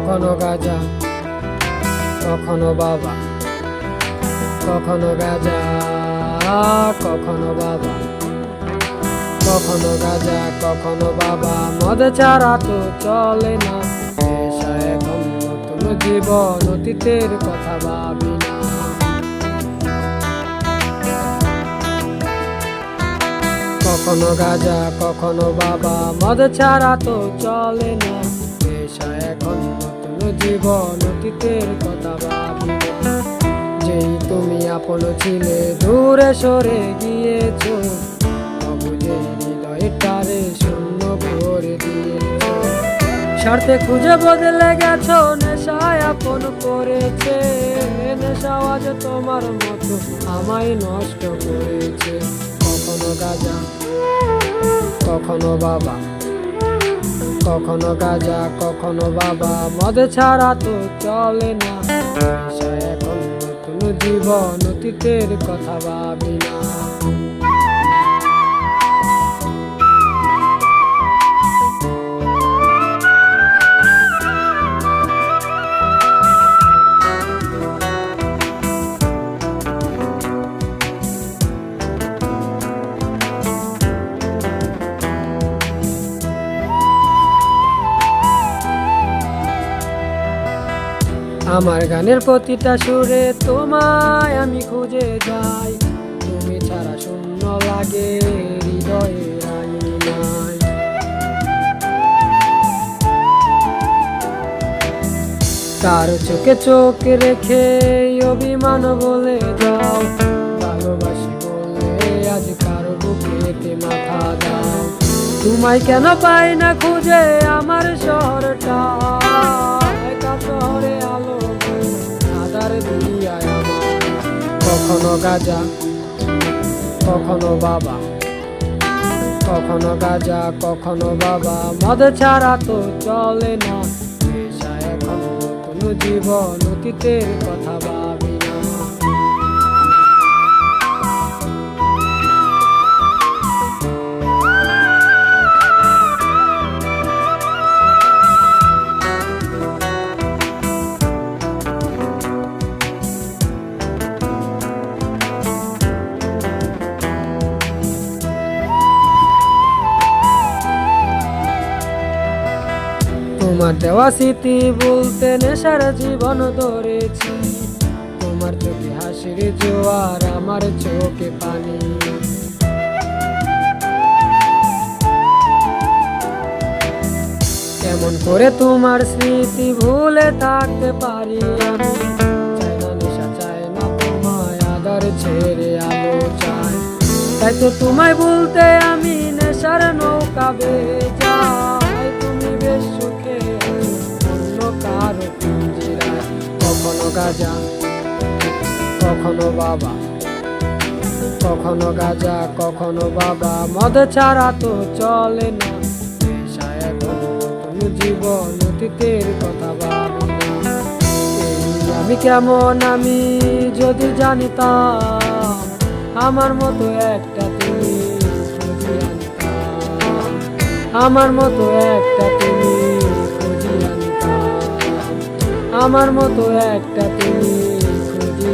কখনো গাজা, কখনো বাবা, কখনো গাজা, কখনো বাবা, কখনো গাজা, কখনো বাবা। মদ ছাড়া তো চলে না। জীবন অতীতের কথা ভাবি না। কখনো গাজা, কখনো বাবা। মদ ছাড়া তো চলে না। এখন নতুন জীবন অতীতের কথা ভাবি যেই তুমি আপন ছিলে, দূরে সরে গিয়েছো। অবুঝে হৃদয়টারে শূন্য করে দিয়েছ। স্বার্থে খুঁজে বদলে গেছো, নেশায় আপন করেছে। নেশা আজ তোমার মতো আমায় নষ্ট করেছে। কখনো গাজা, কখনো বাবা। কখনো গাজা, কখনো বাবা। মদ ছাড়া তো চলে না। এখন নতুন জীবন অতীতের কথা ভাবি না। আমার গানের প্রতিটা সুরে তোমায় আমি খুঁজে যাই। তুমি ছাড়া শূন্য লাগে আঙিনায় তার চোখে চোখ রেখে অভিমান বলে যাও ভালোবাসি বলে আজ কারও বুকেতে মাথা দাও। তোমায় কেন পাই না খুঁজে আমার শহরটা? শহরে আলো আধার দিয়ায় আমার কখনো গাজা, কখনো বাবা। কখনো গাজা, কখনো বাবা। মদ ছাড়া তো চলে না। এখন। নতুন জীবন অতীতের কথা ভাবি তোমার দেওয়া স্মৃতি বলতে নেশার জীবন ধরেছি। তোমার চোখে হাসির জোয়ার, আমার চোখে পানি। কেমন করে তোমার স্মৃতি ভুলে থাকতে পারি আমি? তোমায় ছেড়ে আলো চাই তাই তো তোমায় বলতে আমি নেশার নৌকা বেজাই কারও পিঞ্জিরায়। কখনো গাজা, কখনো বাবা। কখনো গাজা, কখনো বাবা। মদ ছাড়া তো চলে না। জীবন, অতীতের কথা আমি কেমন আমি যদি জানিতাম, আমার মতো একটা তুমি আমার মতো একটা তুমি আমার মতো একটা তুমি খুঁজি